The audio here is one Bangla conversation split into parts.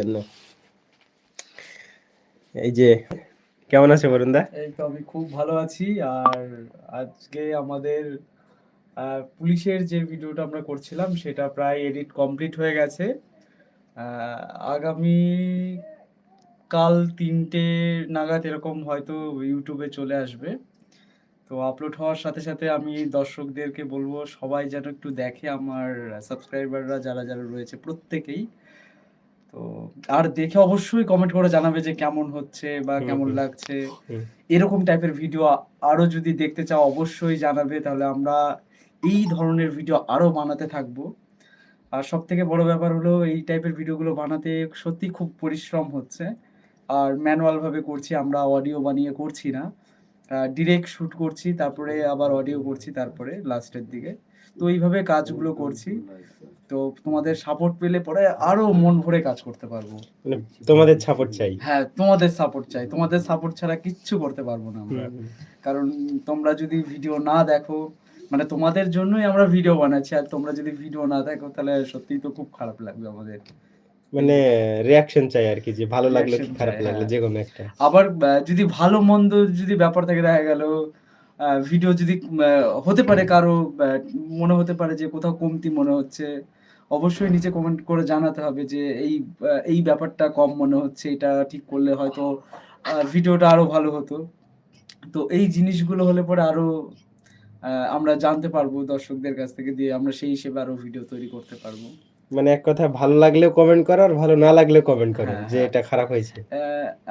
জন্য। এই যে, কেমন আছে বরুণদা? এই তো আমি খুব ভালো আছি। আর আজকে আমাদের পুলিশের যে ভিডিওটা আমরা করছিলাম, সেটা প্রায় এডিট কমপ্লিট হয়ে গেছে। আগামী কাল তিনটে নাগাদ এরকম হয়তো ইউটিউবে চলে আসবে। তো আপলোড হওয়ার সাথে সাথে আমি দর্শকদেরকে বলব, সবাই যেন একটু দেখে আমার সাবস্ক্রাইবাররা, যারা যারা রয়েছে প্রত্যেকেই তো আর দেখে অবশ্যই কমেন্ট করে জানাবে যে কেমন হচ্ছে বা কেমন লাগছে। এরকম টাইপের ভিডিও আরও যদি দেখতে চাও অবশ্যই জানাবে। তাহলে আমরা এই ধরনের ভিডিও আরও বানাতে থাকব। আর সব থেকে বড় ব্যাপার হলো এই টাইপের ভিডিওগুলো বানাতে সত্যি খুব পরিশ্রম হচ্ছে। আর ম্যানুয়াল ভাবে করছি আমরা অডিও বানিয়ে করছি না। ডিরেক্ট শুট করছি তারপরে আবার অডিও করছি তারপরে লাস্টের দিকে। তো এইভাবে কাজগুলো করছি। তো তোমাদের সাপোর্ট পেলে পরে আরও মন ভরে কাজ করতে পারব। মানে তোমাদের সাপোর্ট চাই। হ্যাঁ তোমাদের সাপোর্ট চাই। তোমাদের সাপোর্ট ছাড়া কিচ্ছু করতে পারব না আমরা। কারণ তোমরা যদি ভিডিও না দেখো মানে তোমাদের জন্যই আমরা ভিডিও বানাচ্ছি। আর তোমরা যদি ভিডিও না দেখো তাহলে সত্যি তো খুব খারাপ লাগবে আমাদের। মানে রিয়াকশন চাই আর কি যে ভালো লাগল কি খারাপ লাগল হ্যাঁ। যে কোনো একটা। আবার যদি ভালো মন্দ যদি ব্যাপার থেকে দেখা গেল ভিডিও যদি হতে পারে কারও মনে হতে পারে যে কোথাও কমতি মনে হচ্ছে অবশ্যই নিচে কমেন্ট করে জানাতে হবে যে এই এই ব্যাপারটা কম মনে হচ্ছে এটা ঠিক করলে হয়তো ভিডিওটা আরও ভালো হতো। তো এই জিনিসগুলো হলে পরে আরও আমরা জানতে পারব দর্শকদের কাছ থেকে দিয়ে আমরা সেই হিসেবে আরও ভিডিও তৈরি করতে পারব। মানে এক কথা ভালো লাগলেও কমেন্ট করো আর ভালো না লাগলেও কমেন্ট করো হ্যাঁ, যে হ্যাঁ। এটা খারাপ হয়েছে।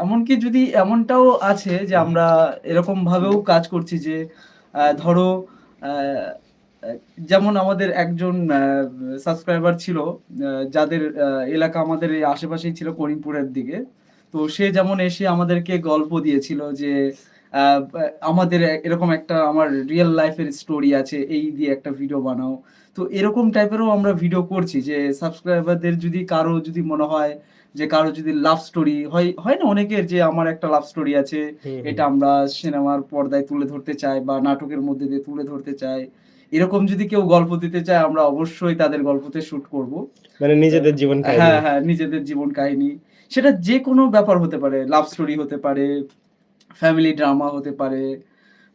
এমনকি যদি এমনটাও আছে যে আমরা এরকম ভাবেও কাজ করছি যে ধরো আহ, যেমন আমাদের একজন সাবস্ক্রাইবার ছিল যাদের এলাকা আমাদের এই আশেপাশেই ছিল করিমপুরের দিকে। তো সে যেমন এসে আমাদেরকে গল্প দিয়েছিল যে আমাদের এরকম একটা আমার রিয়েল লাইফের স্টোরি আছে এই দিয়ে একটা ভিডিও বানাও। তো এরকম টাইপেরও আমরা ভিডিও করছি যে সাবস্ক্রাইবারদের যদি কারও যদি মনে হয় যে কারও যদি লাভ স্টোরি হয় হয় না অনেকের যে আমার একটা লাভ স্টোরি আছে। এটা আমরা সিনেমার পর্দায় তুলে ধরতে চাই বা নাটকের মধ্যে দিয়ে তুলে ধরতে চাই। এরকম যদি কেউ গল্প দিতে চায় আমরা অবশ্যই তাদের গল্পতে শুট করব। মানে নিজেদের জীবন কাহিনী। হ্যাঁ হ্যাঁ নিজেদের জীবন কাহিনী। সেটা যে কোনো ব্যাপার হতে পারে লাভ স্টোরি হতে পারে ফ্যামিলি ড্রামা হতে পারে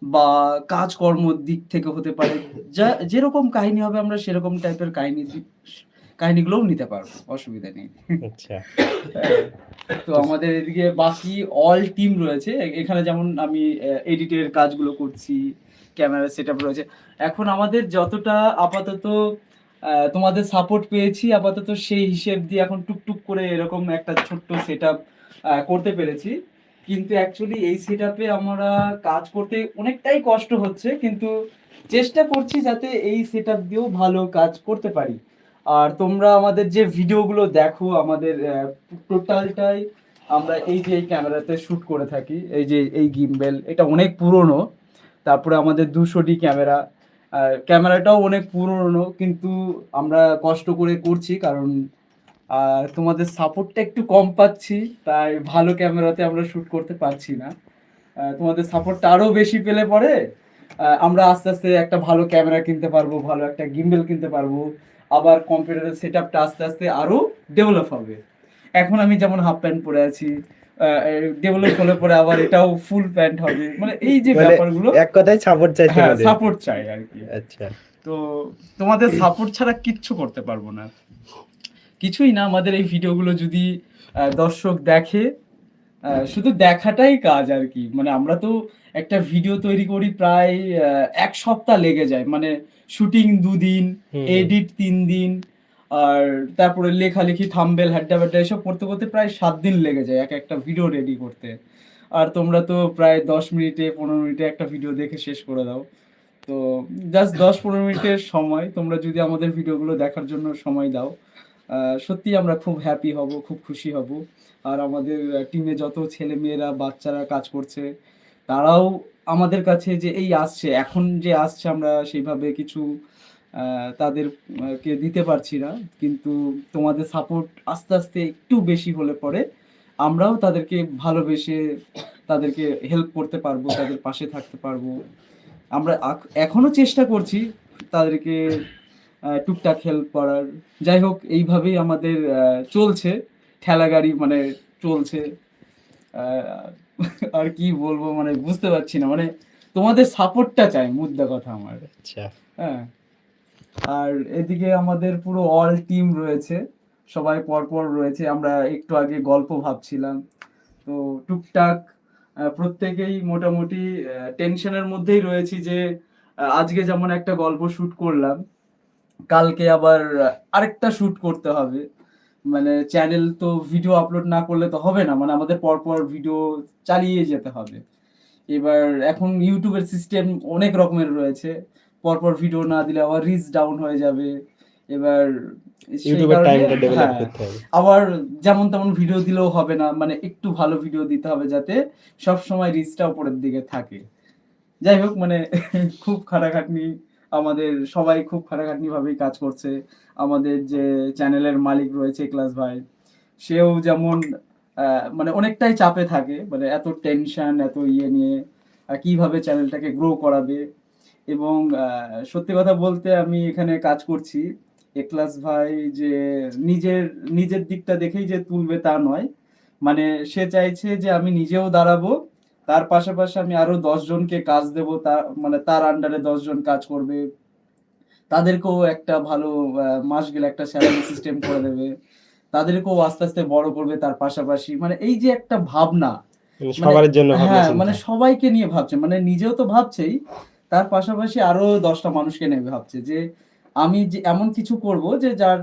বা কাজকর্ম দিক থেকে হতে পারে যা যেরকম কাহিনী হবে আমরা সেরকম টাইপের কাহিনী কাহিনীগুলোও নিতে পারব অসুবিধা নেই। আচ্ছা। তো আমাদের এদিকে বাকি অল টিম রয়েছে। এখানে যেমন আমি এডিটের কাজগুলো করছি ক্যামেরা সেট রয়েছে। এখন আমাদের যতটা আপাতত তোমাদের সাপোর্ট পেয়েছি, আপাতত সেই হিসেব দিয়ে এখন টুকটুক করে এরকম একটা ছোট্ট সেট করতে পেরেছি। কিন্তু অ্যাকচুয়ালি এই সেট আমরা কাজ করতে অনেকটাই কষ্ট হচ্ছে, কিন্তু চেষ্টা করছি যাতে এই সেট দিয়েও ভালো কাজ করতে পারি। আর তোমরা আমাদের যে ভিডিওগুলো দেখো, আমাদের টোটালটাই আমরা এই যে এই ক্যামেরাতে শ্যুট করে থাকি, এই যে এই গিম্বেল এটা অনেক পুরনো। তারপরে আমাদের দুশোটি ক্যামেরা। ক্যামেরাটাও অনেক পুরনো, কিন্তু আমরা কষ্ট করে করছি কারণ তোমাদের সাপোর্টটা একটু কম পাচ্ছি, তাই ভালো ক্যামেরাতে আমরা শ্যুট করতে পারছি না। তোমাদের সাপোর্টটা আরও বেশি পেলে পরে আমরা আস্তে আস্তে একটা ভালো ক্যামেরা কিনতে পারব, ভালো একটা গিম্বেল কিনতে পারব, আবার কম্পিউটারের সেট আপটা আস্তে আস্তে আরও ডেভেলপ হবে। এখন আমি যেমন হাফ প্যান্ট পরে আছি ডেভেলপ হলে পরে আবার এটাও ফুল প্যান্ট হবে। মানে এই যে মানে ব্যাপারগুলো এক কথায় সাপোর্ট চাই হ্যাঁ সাপোর্ট চাই আর কি। আচ্ছা। তো তোমাদের সাপোর্ট ছাড়া কিচ্ছু করতে পারব না। কিছুই না আমাদের এই ভিডিওগুলো যদি দর্শক দেখে শুধু দেখাটাই কাজ আর কি। মানে আমরা তো একটা ভিডিও তৈরি করি প্রায় এক সপ্তাহ লেগে যায়। মানে শুটিং দুদিন এডিট তিন দিন আর তারপরে লেখালেখি থাম্বেল হ্যাড্ডা ব্যাড্ডা এসব করতে করতে প্রায় সাত দিন লেগে যায় এক একটা ভিডিও রেডি করতে। আর তোমরা তো প্রায় দশ মিনিটে, পনেরো মিনিটে একটা ভিডিও দেখে শেষ করে দাও। তো জাস্ট দশ পনেরো মিনিটের সময়, তোমরা যদি আমাদের ভিডিওগুলো দেখার জন্য সময় দাও সত্যি আমরা খুব হ্যাপি হব, খুব খুশি হব। আর আমাদের টিমে যত ছেলে মেয়েরা বাচ্চারা কাজ করছে, তারাও আমাদের কাছে যে এই আসছে, এখন যে আসছে আমরা সেইভাবে কিছু আহ, তাদের আহ, কে দিতে পারছি না কিন্তু তোমাদের সাপোর্ট আস্তে আস্তে একটু বেশি হলে পরে আমরাও তাদেরকে ভালোবেসে তাদেরকে হেল্প করতে পারব তাদের পাশে থাকতে পারব। আমরা আক- এখনও চেষ্টা করছি তাদেরকে টুকটাক হেল্প করার। যাই হোক এইভাবেই আমাদের চলছে। ঠেলা গাড়ি মানে চলছে। আর কি বলব মানে বুঝতে পারছি না। মানে তোমাদের সাপোর্টটা চাই মুদ্রা কথা আমার। আচ্ছা। হ্যাঁ। আর এদিকে আমাদের পুরো অল টিম রয়েছে, সবাই পরপর রয়েছে, আমরা একটু আগে গল্প ভাবছিলাম। তো টুকটাক প্রত্যেকেই মোটামুটি টেনশনের মধ্যেই রয়েছি যে আজকে যেমন একটা গল্প শুট করলাম, কালকে আবার আরেকটা শুট করতে হবে। মানে চ্যানেল তো ভিডিও আপলোড না করলে তো হবে না মানে আমাদের পরপর ভিডিও চালিয়ে যেতে হবে। এবার এখন ইউটিউবের সিস্টেম অনেক রকমের রয়েছে। পরপর ভিডিও না দিলে আবার রিচ ডাউন হয়ে যাবে। এবার ইউটিউবের টাইমটা ডেভেলপ করতে হবে। আবার যেমন তেমন ভিডিও দিলেও হবে না মানে একটু ভালো ভিডিও দিতে হবে যাতে সব সময় রিচটা উপরের দিকে থাকে। যাই হোক মানে খুব খাটাখাটনি আমাদের সবাই খুব খাটাখাটনি ভাবেই কাজ করছে। আমাদের যে চ্যানেলের মালিক রয়েছে ক্লাস ভাই সেও যেমন আহ, মানে অনেকটাই চাপে থাকে মানে এত টেনশন এত ইয়ে নিয়ে কীভাবে চ্যানেলটাকে গ্রো করাবে। এবং সত্যি কথা বলতে আমি এখানে কাজ করছি। একলাস ভাই যে নিজের নিজের দিকটা দেখেই যে তুলবে তা নয়। মানে সে চাইছে যে আমি নিজেও দাঁড়াবো তার পাশাপাশি আমি আরও জনকে কাজ দেব তার মানে তার আন্ডারে জন কাজ করবে। তাদেরকেও একটা ভালো মাস গেলে একটা স্যালারি সিস্টেম করে দেবে। তাদেরকেও আস্তে আস্তে বড় করবে তার পাশাপাশি। মানে এই যে একটা ভাবনা মানে সবার জন্য হ্যাঁ মানে সবাইকে নিয়ে ভাবছে। মানে নিজেও তো ভাবছেই তার পাশাপাশি আরও দশটা মানুষকে নেবে ভাবছে যে আমি যে এমন কিছু করব যে যার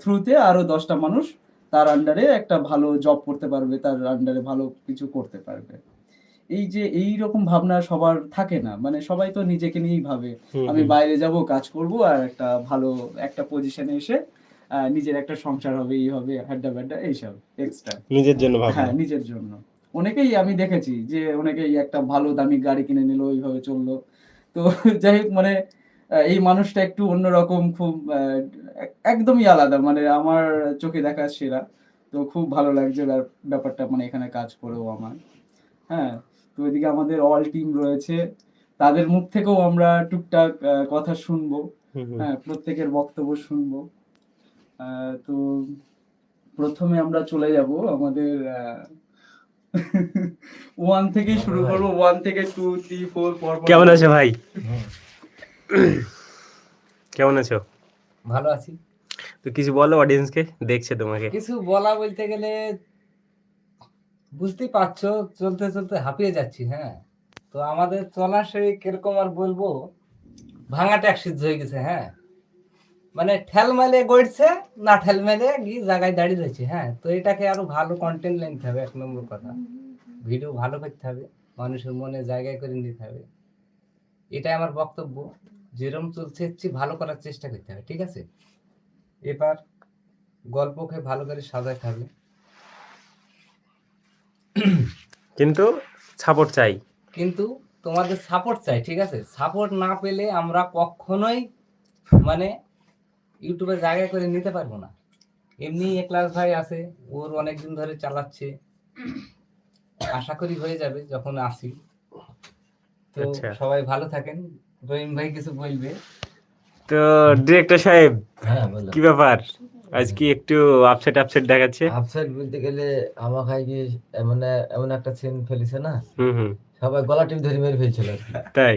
থ্রুতে আরও দশটা মানুষ তার আন্ডারে একটা ভালো জব করতে পারবে তার আন্ডারে ভালো কিছু করতে পারবে। এই যে এই রকম ভাবনা সবার থাকে না মানে সবাই তো নিজেকে নিয়েই ভাবে। আমি বাইরে যাব কাজ করব আর একটা ভালো একটা পজিশনে এসে আহ, নিজের একটা সংসার হবে এই হবে হাড্ডা ব্যাড্ডা এইসব এক্সট্রা নিজের জন্য হ্যাঁ নিজের জন্য। অনেকেই আমি দেখেছি যে অনেকেই একটা ভালো দামি গাড়ি কিনে নিল ওইভাবে চলল। তো যাই হোক মানে এই মানুষটা একটু অন্যরকম খুব একদমই আলাদা। মানে আমার চোখে দেখা সেরা। তো খুব ভালো লাগছে ব্যাপারটা মানে এখানে কাজ করেও আমার। হ্যাঁ তো এদিকে আমাদের অল টিম রয়েছে। তাদের মুখ থেকেও আমরা টুকটাক কথা শুনব। হ্যাঁ প্রত্যেকের বক্তব্য শুনব। আহ, তো প্রথমে আমরা চলে যাব আমাদের ওয়ান থেকে শুরু করব ওয়ান থেকে টু থ্রি ফোর পর- কেমন আছো ভাই? কেমন আছো? ভালো আছি। তো কিছু বলো অডিয়েন্সকে দেখছে তোমাকে। কিছু বলা বলতে গেলে বুঝতেই পারছ চলতে চলতে হাঁপিয়ে যাচ্ছি হ্যাঁ। তো আমাদের চলা সেই কীরকম আর বলব ভাঙা ট্যাক্সি হয়ে গেছে হ্যাঁ। মানে ঠেল মেলে গড়ছে না ঠেল মেলে গিয়ে জায়গায় দাঁড়িয়ে রয়েছে হ্যাঁ? তো এটাকে আরও ভালো কন্টেন্ট নিতে হবে এক নম্বর কথা। ভিডিও ভালো করতে হবে মানুষের মনে জায়গায় করে নিতে হবে। এটাই আমার বক্তব্য। যেরকম চলছে ভালো করার চেষ্টা করতে হবে ঠিক আছে? এবার গল্পকে ভালো করে সাজাতে হবে। কিন্তু সাপোর্ট চাই। কিন্তু তোমাদের সাপোর্ট চাই ঠিক আছে? সাপোর্ট না পেলে আমরা কখনোই মানে ইউটিউবে জায়গায় করে নিতে পারব না। এমনি একলাস ভাই আছে ওর অনেক দিন ধরে চালাচ্ছে। আশা করি হয়ে যাবে যখন আসি। তো আচ্ছা। সবাই ভালো থাকেন। রহিম ভাই কিছু বলবে? তো ডিরেক্টর সাহেব হ্যাঁ কি ব্যাপার? আজকে একটু আপসেট আপসেট দেখাচ্ছে। আপসাইড বলতে গেলে আমার খাই কি এমন এমন একটা সিন ফেলেছে না? হুম হুম। সবাই গলা টিপ ধরে মেরে ফেলছিল তাই?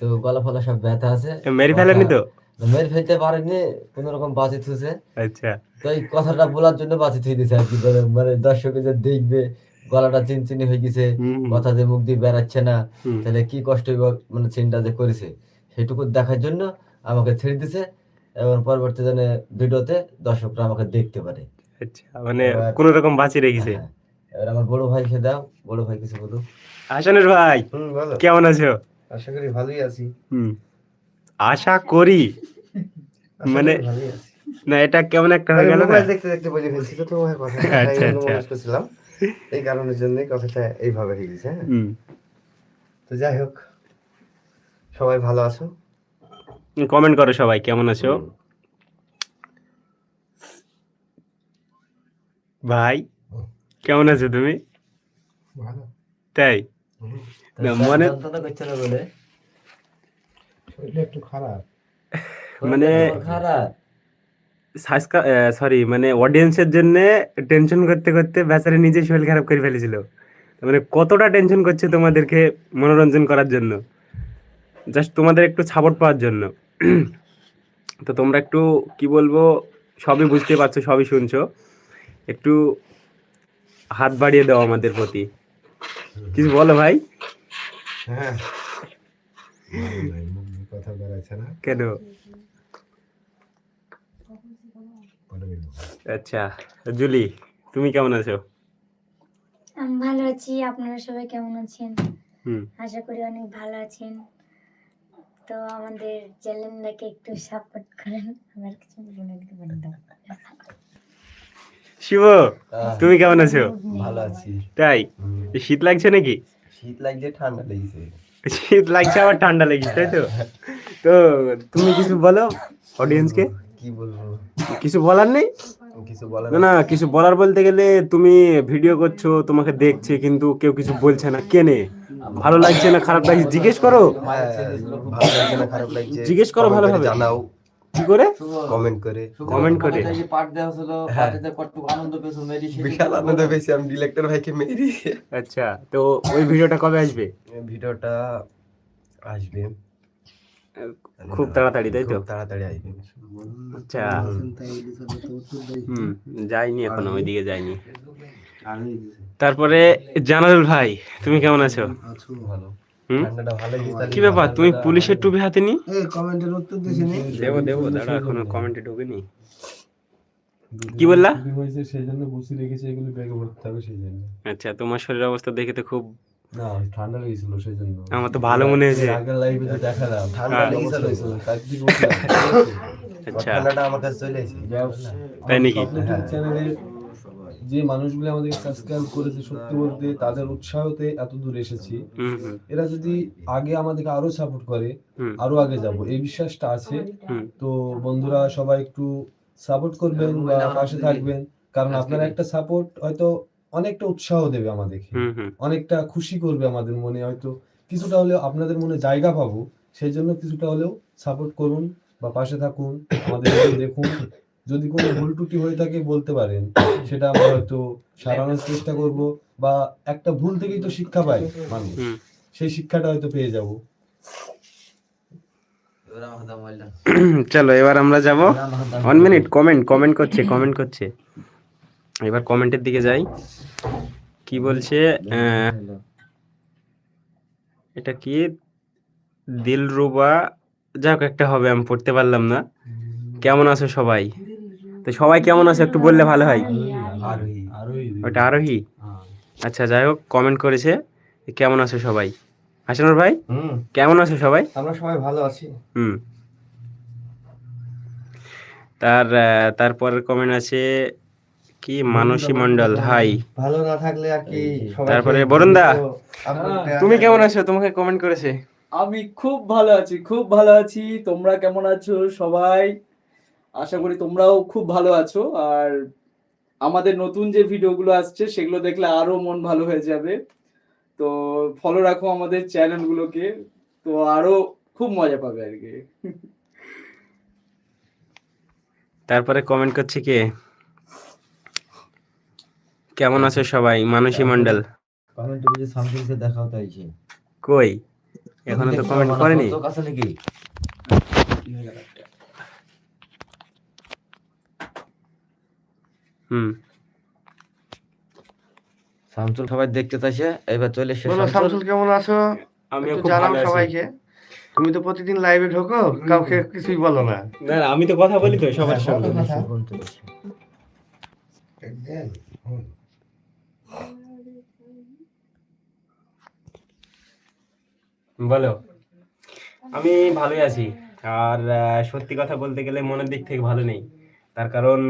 তো গলা ফলা সব ব্যথা আছে। মেরে ফেলেনি তো? মেরে ফেলতে পারেনি কোন রকম বাঁচি থুছে আচ্ছা। তো এই কথাটা বলার জন্য বাঁচি থুই দিছে আর কি মানে- দর্শকে যে দেখবে গলাটা চিনচিনি হয়ে গেছে কথা যে মুখ দিয়ে বেড়াচ্ছে না তাহলে কি কষ্ট মানে সিনটা যে করেছে। সেটুকু দেখার জন্য আমাকে ছেড়ে দিছে এবং পরবর্তী দিনে ভিডিওতে দর্শকরা আমাকে দেখতে পারে। আচ্ছা মানে কোন রকম বাঁচি রেখেছে। হ্যাঁ। এবার আমার বড় ভাইকে দাও বড় ভাই কিছু বলো হাসানের ভাই কেমন আছো? আশা করি ভালোই আছি। হুম। আশা করি। মানে- না এটা কেমন একটা হয়ে গেল না? দেখতে দেখতে বলে ফেলছি তো তোমার কথা। আচ্ছা, আচ্ছা। এই কারণের জন্যই কথাটা এইভাবে হয়ে গেছে হ্যাঁ। তো যাই হোক সবাই ভালো আছো? কমেন্ট করো সবাই কেমন আছো? ভাই কেমন আছো তুমি? ভালো। তাই? না, মানে- একটু খারাপ। মানে- সরি মানে অডিয়েন্সের জন্য টেনশন করতে করতে বেচারে নিজে শরীর খারাপ করে ফেলেছিল। মানে কতটা টেনশন করছে তোমাদেরকে মনোরঞ্জন করার জন্য? জাস্ট তোমাদের একটু সাপোর্ট পাওয়ার জন্য। তো তোমরা একটু কি বলব সবই বুঝতে পারছ সবই শুনছো। একটু হাত বাড়িয়ে দাও আমাদের প্রতি। কিছু বলো ভাই? হ্যাঁ। কেন বলে দিন। আচ্ছা জুলি তুমি কেমন আছো? আমি ভালো আছি আপনারা সবাই কেমন আছেন? হুম। আশা করি অনেক ভালো আছেন। তো আমাদের চ্যানেলটাকে একটু সাপোর্ট করেন আমার কিছু বোনেরকে বলে দাও শিব তুমি কেমন আছো? ভালো আছি। তাই? শীত লাগছে নাকি? শীত লাগছে ঠান্ডা লেগেছে। শীত লাগছে আবার ঠান্ডা লেগেছে তাই তো? তো তুমি কিছু বলো অডিয়েন্সকে কি বলব? কিছু বলার নেই? কিছু বলার না না কিছু বলার বলতে গেলে তুমি ভিডিও করছ তোমাকে দেখছে কিন্তু কেউ কিছু বলছে না। কেনে ভালো লাগছে না খারাপ লাগছে? জিজ্ঞেস করো। হ্যাঁ, ভালো লাগছে না খারাপ লাগছে। জিজ্ঞেস করো ভালোভাবে। জানাও। কি করে? কমেন্ট করে। কমেন্ট করে। পাঠ দেওয়া হয়েছিল হ্যাঁ। পাঠেতে কতটুকু আনন্দ পেয়েছ মেরি বিশাল আনন্দ পেয়েছি আমি ডিরেক্টর ভাইকে মেরি। আচ্ছা তো ওই ভিডিওটা কবে আসবে? ভিডিওটা আসবে। খুব তাড়াতাড়ি তাই তো? খুব তাড়াতাড়ি আসবে আচ্ছা। হুম। যাইনি এখনও ওইদিকে যাইনি। তারপরে জানাল ভাই তুমি কেমন আছো? ভালো। ভালো কি ব্যাপার তুমি পুলিশের টুপি হাতে নি? কমেন্টের উত্তর দিছি দেবো দেবো দাঁড়া এখনও কমেন্টে ঢুকেনি কি বললা? সেই জন্য বসে রেখেছি এগুলো ব্যাগে ভরতে হবে সেই জন্য। আচ্ছা তোমার শরীর অবস্থা দেখে তো খুব না ঠান্ডা লেগেছিল সেই জন্য আমার তো ভালো মনে হয়েছে। আগের লাইভে তো দেখালাম। ঠান্ডা হ্যাঁ। লেগেছিল। আচ্ছা। ঠান্ডাটা আমার কাছে চলে এসেছে। তাই নাকি? চ্যানেলে যে মানুষগুলো আমাদেরকে সাবস্ক্রাইব করেছে সত্যি বলতে তাদের উৎসাহতে এত দূর এসেছি। এরা যদি আগে আমাদেরকে আরও সাপোর্ট করে হুম। আরও আগে যাব এই বিশ্বাসটা আছে। হুম। তো বন্ধুরা সবাই একটু সাপোর্ট করবেন বা পাশে থাকবেন। কারণ আপনারা একটা সাপোর্ট হয়তো অনেকটা উৎসাহ দেবে আমাদেরকে। অনেকটা খুশি করবে আমাদের মনে হয়তো। কিছুটা হলেও আপনাদের মনে জায়গা পাবো সেই জন্য কিছুটা হলেও সাপোর্ট করুন বা পাশে থাকুন আমাদের দেখুন। যদি কোনো ভুল ত্রুটি হয়ে থাকে বলতে পারেন সেটা আমরা হয়তো সারানোর চেষ্টা করব বা একটা ভুল থেকেই তো শিক্ষা পাই মানুষ। সেই শিক্ষাটা হয়তো পেয়ে যাব। চলো এবার আমরা যাব। ওয়ান মিনিট কমেন্ট কমেন্ট করছে কমেন্ট করছে। এবার কমেন্টের দিকে যাই। কি বলছে আহ, এটা কি? দিলরুবা যাক একটা হবে আমি পড়তে পারলাম না। কেমন আছো সবাই? তো সবাই কেমন আছো একটু বললে ভালো হয়। আরোহী। ওটা আরোহী? আচ্ছা যাই হোক কমেন্ট করেছে। কেমন আছো সবাই? হাসানুর ভাই? হুম। কেমন আছো সবাই? আমরা সবাই ভালো আছি। হুম। তার তারপর কমেন্ট আছে কি মানসী মন্ডল হাই। ভালো না থাকলে আর কি তারপরে বরুণদা, আপনাদের তুমি কেমন আছো? তোমাকে কমেন্ট করেছে। আমি খুব ভালো আছি খুব ভালো আছি। তোমরা কেমন আছো সবাই? আশা করি তোমরাও খুব ভালো আছো। আর আমাদের নতুন যে ভিডিওগুলো আসছে সেগুলো দেখলে আরও মন ভালো হয়ে যাবে। তো ফলো রাখো আমাদের চ্যানেলগুলোকে তো আরও খুব মজা পাবে আর কি। তারপরে কমেন্ট করছে কে? কেমন আছো সবাই? মানসী মন্ডল কমেন্ট যে সামথিং সে দেখাও তাইছে কই? এখনও তো কমেন্ট করেনি? তোর কাছে নাকি? হুম। শামসুল সবাই দেখতে চাইছে এবার চলে এসে বলো শামসুল। কেমন আছো? আমি খুব ভালো আছি। সবাইকে। তুমি তো প্রতিদিন লাইভে ঢোকো কাউকে কিছুই বলো না। না আমি তো কথা বলি তো সবার হ্যাঁ, সঙ্গে কথা। ফোন চলেছে বলো। আমি ভালোই আছি। আর সত্যি কথা বলতে গেলে মনের দিক থেকে ভালো নেই। তার কারণ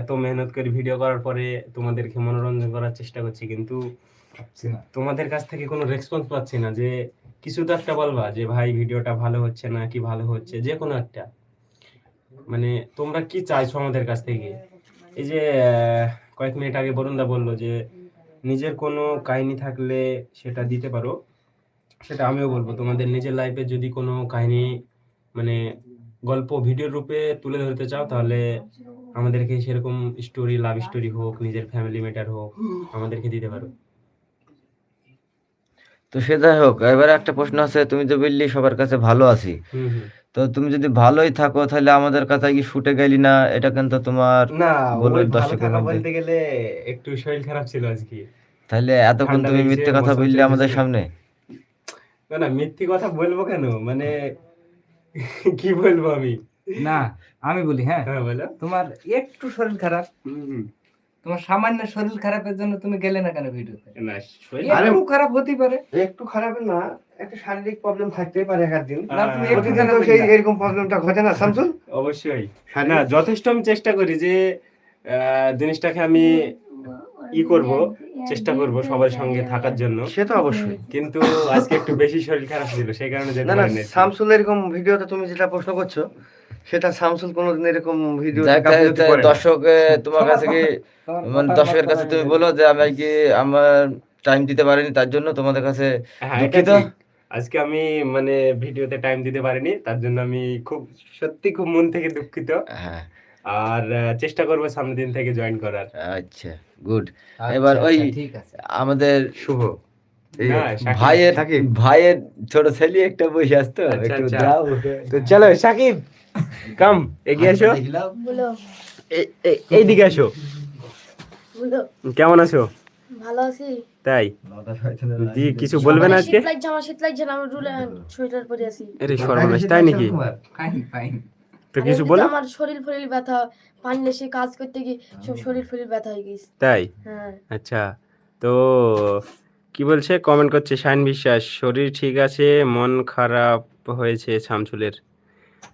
এত মেহনত করে ভিডিও করার পরে তোমাদেরকে মনোরঞ্জন করার চেষ্টা করছি কিন্তু তোমাদের কাছ থেকে কোনো রেসপন্স পাচ্ছি না যে কিছু তো একটা বলবা যে ভাই ভিডিওটা ভালো হচ্ছে না কি ভালো হচ্ছে? যে কোনো একটা। মানে তোমরা কি চাইছো আমাদের কাছ থেকে? এই যে কয়েক মিনিট আগে বরুণদা বলল যে নিজের কোনো কাহিনী থাকলে সেটা দিতে পারো। সেটা আমিও বলব। তোমাদের নিজের লাইফে যদি কোনো কাহিনী মানে গল্প ভিডিওর রূপে তুলে ধরতে চাও তাহলে আমাদেরকে সেরকম স্টোরি লাভ স্টোরি হোক নিজের ফ্যামিলি ম্যাটার হোক আমাদেরকে দিতে পারো। তো সে যাই হোক এবারে একটা প্রশ্ন আছে তুমি তো বললি সবার কাছে ভালো আছি। তো তুমি যদি ভালোই থাকো তাহলে আমাদের কাছে কি শুটে গেলি না? এটা কিন্তু তোমার না দর্শকের বলতে গেলে একটু শরীর খারাপ ছিল আজকে। তাহলে এতক্ষণ তুমি মিথ্যে কথা বললে আমাদের সামনে? না না মিথ্যে কথা বলব কেন? মানে কি বলব আমি? না আমি বলি হ্যাঁ। হ্যাঁ বলো। তোমার একটু শরীর খারাপ। তোমার সামান্য শরীর খারাপের জন্য তুমি গেলে না কেন ভিডিওতে না একটু খারাপ হতেই পারে। একটু খারাপ না একটা শারীরিক প্রবলেম থাকতেই পারে এক দিন না, তুমি হ্যাঁ, সেই। এরকম প্রবলেমটা ঘটে না শামসুল? অবশ্যই। না যথেষ্ট আমি চেষ্টা করি যে আহ, জিনিসটাকে আমি ই করব চেষ্টা করব সবার সঙ্গে থাকার জন্য। সে তো অবশ্যই। কিন্তু আজকে একটু বেশি শরীর খারাপ ছিল সেই কারণে যেতে না না পারিনি। শামসুল এরকম ভিডিওতে তুমি যেটা প্রশ্ন করছ সেটা শামসুল কোনোদিন এরকম ভিডিও দর্শক তোমার কাছে কি মানে দর্শকের কাছে তুমি। বলো যে আমি কি আমার টাইম দিতে পারিনি তার জন্য তোমাদের কাছে হ্যাঁ দুঃখিত। আজকে আমি মানে ভিডিওতে টাইম দিতে পারিনি তার জন্য আমি খুব সত্যি খুব মন থেকে দুঃখিত। হ্যাঁ। আর চেষ্টা করব সামনের দিন থেকে জয়েন করার। আচ্ছা গুড আচ্ছা, এবার ওই আচ্ছা, ঠিক আছে। আমাদের শুভ। হ্যাঁ, ভাইয়ের ভাইয়ের ছোট ছেলে একটা বসে আসতো আচ্ছা, একটু। দাও তো চলো সাকিব কাম এগিয়ে আসো এইদিকে আসো কেমন আছো? ভালো আছি। তাই? দি কিছু বলবে না আজকে? শীত লাগছে আমার শীত লাগছে না আমার রুলে সোয়েটার পরে আছি। আরে সর্বনাশ তাই নাকি? Fine fine. তো কিছু বলো? আমার শরীর ফরির ব্যথা পানি এসে কাজ করতে গিয়ে সব শরীর ফরির ব্যথা হয়ে গেছে। তাই? হ্যাঁ। আচ্ছা তো কি বলছে? কমেন্ট করছে শাইন বিশ্বাস শরীর ঠিক আছে মন খারাপ হয়েছে শামসুলের।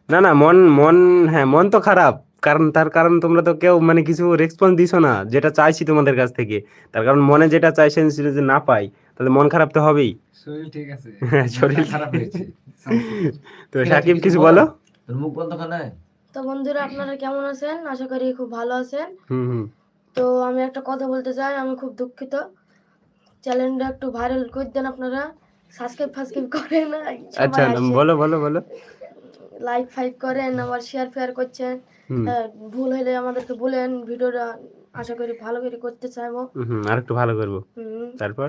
না না মন মন হ্যাঁ মন তো খারাপ। কারণ তার কারণ তোমরা তো কেউ মানে কিছু রেসপন্স দিছো না যেটা চাইছি তোমাদের কাছ থেকে। তার কারণ মনে যেটা চাইছেন সেটা যদি না পাই তাহলে মন খারাপ তো হবেই। শরীর ঠিক আছে হ্যাঁ, শরীর- খারাপ হয়েছে তো সাকিব কিছু বলো। তোর মুখ বন্ধ কেন তো বন্ধুরা আপনারা কেমন আছেন? আশা করি খুব ভালো আছেন। তো আমি একটা কথা বলতে চাই আমি খুব দুঃখিত। চ্যানেলটা একটু ভাইরাল করে দেন আপনারা। সাবস্ক্রাইব ফাসক্রাইব করেন আচ্ছা বলো বলো বলো। লাইক ফাইক করেন আবার শেয়ার ফেয়ার করছেন। হ্যাঁ, ভুল হলে আমাদেরকে বলেন ভিডিওটা আশা করি ভালো করে করতে চাইব। হুম আর একটু ভালো করব। হুম, তারপর?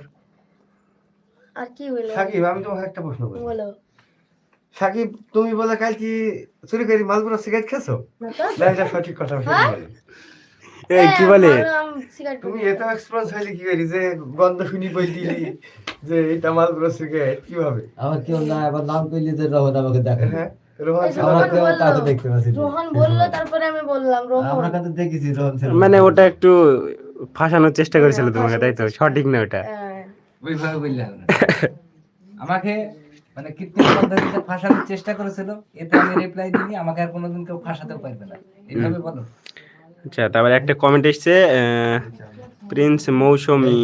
আর কি হইল? সাকিব আমি তোমাকে একটা প্রশ্ন করি। বলো। সাকিব তুমি বলে কাল কি চুরি করে মালগুলো সিগারেট খেছো না এটা সঠিক কথা হ্যাঁ? এই কি বলে? তুমি। এত এক্সপিরিয়েন্স হইলে কি করি? যে গন্ধ শুনি বই দিলি যে এটা মালগুলো সিগারেট কীভাবে? আমার কেউ না এবার নাম কইলি যে রোহন আমাকে দেখে। হ্যাঁ। মানে ওটা একটু ফাঁসানোর চেষ্টা করেছিল হ্যাঁ, তোমাকে তাই তো? সঠিক না ওটা। আমাকে মানে কৃত্রিম পদ্ধতিতে ফাঁসানোর চেষ্টা করেছিল এতে আমি রিপ্লাই দিইনি আমাকে আর কোনোদিন কেউ ফাঁসাতেও পারবে না। এইভাবে বলো। আচ্ছা তারপরে একটা কমেন্ট এসছে প্রিন্স মৌসুমি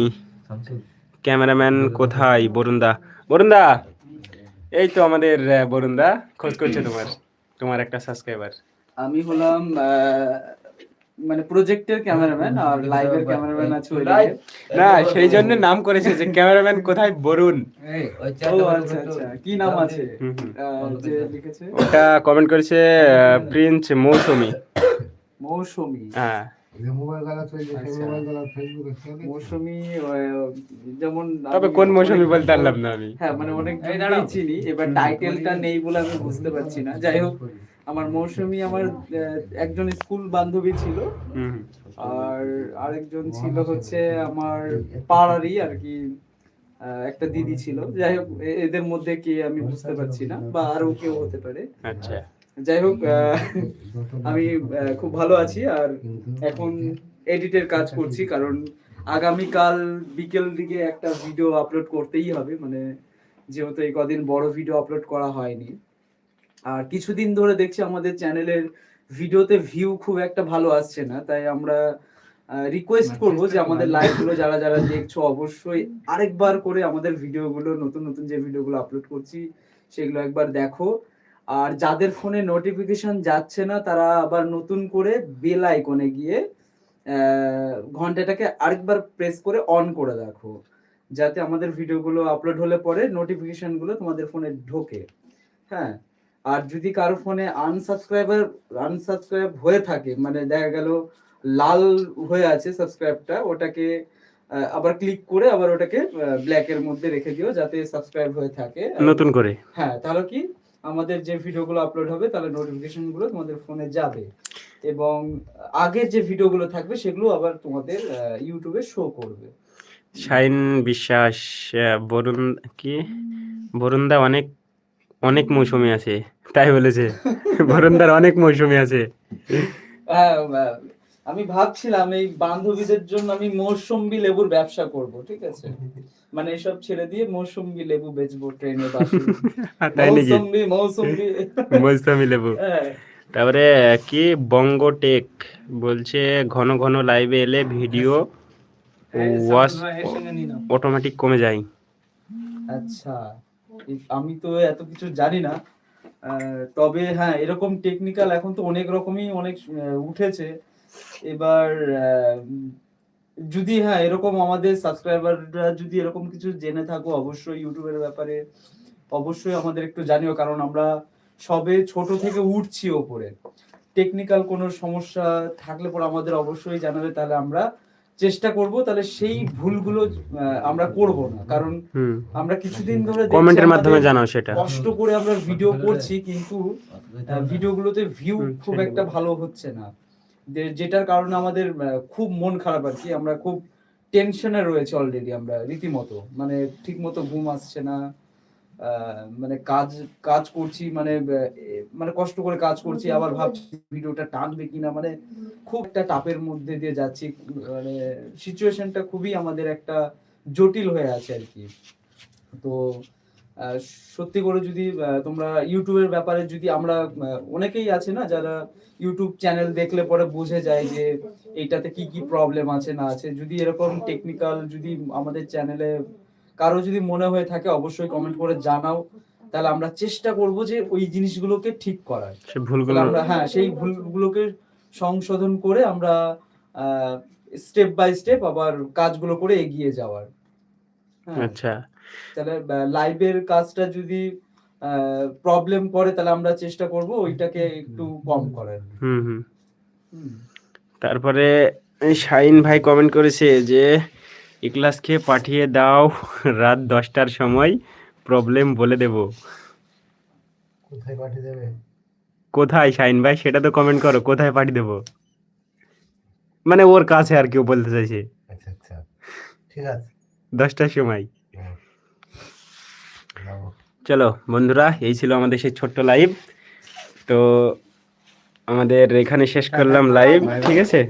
ক্যামেরাম্যান কোথায়? বরুণদা। বরুণদা এই তো আমাদের বরুণদা খোঁজ করছে তোমার তোমার একটা সাবস্ক্রাইবার আমি হলাম আহ, মানে প্রজেক্টের ক্যামেরাম্যান আর লাইভের ক্যামেরাম্যান আছে ওইদিকে না সেই জন্য নাম করেছে যে ক্যামেরাম্যান কোথায়? বরুণ। ওই আচ্ছা। আচ্ছা। কি নাম আছে? যে লিখেছে? ওটা কমেন্ট করেছে প্রিন্স মৌসুমি। মৌসুমি। হ্যাঁ। মৌসুমি যেমন তবে আমি কোন মৌসুমি বলতে পারলাম না আমি। হ্যাঁ মানে অনেক চিনি এবার টাইটেলটা নেই বলে আমি বুঝতে পারছি না। যাই হোক আমার মৌসুমি আমার একজন স্কুল বান্ধবী ছিল। আর আরেকজন ছিল হচ্ছে আমার পাড়ারই আর কি একটা দিদি ছিল। যাই হোক এদের মধ্যে কে আমি বুঝতে পারছি না বা আরও কেউ হতে পারে। আচ্ছা। যাই হোক আমি খুব ভালো আছি আর এখন এডিটের কাজ করছি কারণ আগামীকাল বিকেল দিকে একটা ভিডিও আপলোড করতেই হবে। মানে যেহেতু এই কদিন বড় ভিডিও আপলোড করা হয়নি। আর কিছুদিন ধরে দেখছি আমাদের চ্যানেলের ভিডিওতে ভিউ খুব একটা ভালো আসছে না তাই আমরা রিকোয়েস্ট করব যে আমাদের লাইভগুলো যারা যারা দেখছ অবশ্যই আরেকবার করে আমাদের ভিডিওগুলো নতুন নতুন যে ভিডিওগুলো আপলোড করছি সেগুলো একবার দেখো। আর যাদের ফোনে নোটিফিকেশন যাচ্ছে না তারা আবার নতুন করে বেল আইকনে গিয়ে ঘন্টাটাকে আরেকবার প্রেস করে অন করে রাখো যাতে আমাদের ভিডিওগুলো আপলোড হলে পরে নোটিফিকেশনগুলো তোমাদের ফোনে ঢোকে। হ্যাঁ আর যদি কারও ফোনে আনসাবস্ক্রাইবার আনসাবস্ক্রাইব হয়ে থাকে মানে দেখা গেল লাল হয়ে আছে সাবস্ক্রাইবটা ওটাকে আবার ক্লিক করে আবার ওটাকে ব্ল্যাক এর মধ্যে রেখে দিও যাতে সাবস্ক্রাইব হয়ে থাকে। নতুন করে। হ্যাঁ তাহলে কি? আমাদের যে ভিডিওগুলো আপলোড হবে তাহলে নোটিফিকেশনগুলো তোমাদের ফোনে যাবে। এবং আগের যে ভিডিওগুলো থাকবে সেগুলো আবার তোমাদের ইউটিউবে শো করবে। শাইন বিশ্বাস বরুণ কি? বরুণদা অনেক অনেক মৌসুমি আছে তাই বলেছে। বরুণদার অনেক মৌসুমি আছে। হ্যাঁ আমি ভাবছিলাম এই বান্ধবীদের জন্য আমি মৌসুম্বি লেবুর ব্যবসা করব ঠিক আছে? মানে এসব ছেড়ে দিয়ে মৌসুম্বি লেবু বেচবো ট্রেনে মৌসুম্বি মৌসুম্বি মৌসুমি লেবু। হ্যাঁ। তারপরে কি? বঙ্গটেক বলছে ঘন ঘন লাইভে এলে ভিডিও ওয়াশ অটোমেটিক কমে যায়। আচ্ছা। আমি তো এত কিছু জানি না। তবে হ্যাঁ এরকম টেকনিক্যাল এখন তো অনেক রকমই, অনেক উঠেছে। এবার যদি হ্যাঁ এরকম আমাদের সাবস্ক্রাইবাররা যদি এরকম কিছু জেনে থাকো, অবশ্যই ইউটিউবের ব্যাপারে, অবশ্যই আমাদের একটু জানিও, কারণ আমরা সবে ছোট থেকে উঠছি ওপরে। টেকনিক্যাল কোনো সমস্যা থাকলে পর আমাদের অবশ্যই জানাবে, তাহলে আমরা চেষ্টা করব তাহলে সেই ভুলগুলো আমরা করব না। কারণ আমরা কিছুদিন ধরে কমেন্টের মাধ্যমে জানাও সেটা। কষ্ট করে আমরা ভিডিও করছি কিন্তু ভিডিওগুলোতে ভিউ খুব একটা ভালো হচ্ছে না। যেটার কারণে আমাদের খুব মন খারাপ আর কি। আমরা খুব টেনশনে রয়েছে অলরেডি আমরা রীতিমতো। মানে ঠিকমতো ঘুম আসছে না। মানে কাজ কাজ করছি মানে মানে কষ্ট করে কাজ করছি, আবার ভাবছি ভিডিওটা টানবে কিনা মানে খুব একটা টাপের মধ্যে দিয়ে যাচ্ছি মানে সিচুয়েশনটা খুবই আমাদের একটা জটিল হয়ে আছে আর কি। তো সত্যি করে যদি তোমরা ইউটিউবের ব্যাপারে যদি আমরা অনেকেই আছে না, যারা ইউটিউব চ্যানেল দেখলে পরে বুঝে যায় যে এইটাতে কি কি প্রবলেম আছে, না আছে, যদি এরকম টেকনিক্যাল যদি আমাদের চ্যানেলে কারও যদি মনে হয়ে থাকে অবশ্যই কমেন্ট করে জানাও। তাহলে আমরা চেষ্টা করব যে ওই জিনিসগুলোকে ঠিক করার। ভুলগুলো আমরা হ্যাঁ সেই ভুলগুলোকে সংশোধন করে আমরা স্টেপ বাই স্টেপ আবার কাজগুলো করে এগিয়ে যাওয়ার। হ্যাঁ। আচ্ছা। তাহলে লাইভের কাজটা যদি প্রবলেম করে তাহলে আমরা চেষ্টা করব ওইটাকে একটু কম করার। হুম হুম। তারপরে শাইন ভাই কমেন্ট করেছে যে ইকলাস খেয়ে পাঠিয়ে দাও। রাত দশটার সময় প্রবলেম বলে দেব। কোথায় পাঠিয়ে দেবে? কোথায় শাইন ভাই? সেটা তো কমেন্ট করো। কোথায় পাঠিয়ে দেবো? মানে ওর কাছে আর কেউ বলতে চাইছে। আচ্ছা আচ্ছা। ঠিক আছে। দশটার সময়। চলো বন্ধুরা এই ছিল আমাদের সেই ছোট্ট লাইভ তো আমাদের এখানে শেষ করলাম লাইভ ঠিক আছে?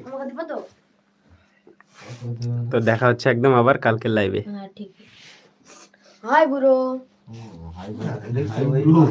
তো দেখা হচ্ছে একদম আবার কালকের লাইভে হ্যাঁ ঠিক। Hi bro hi bro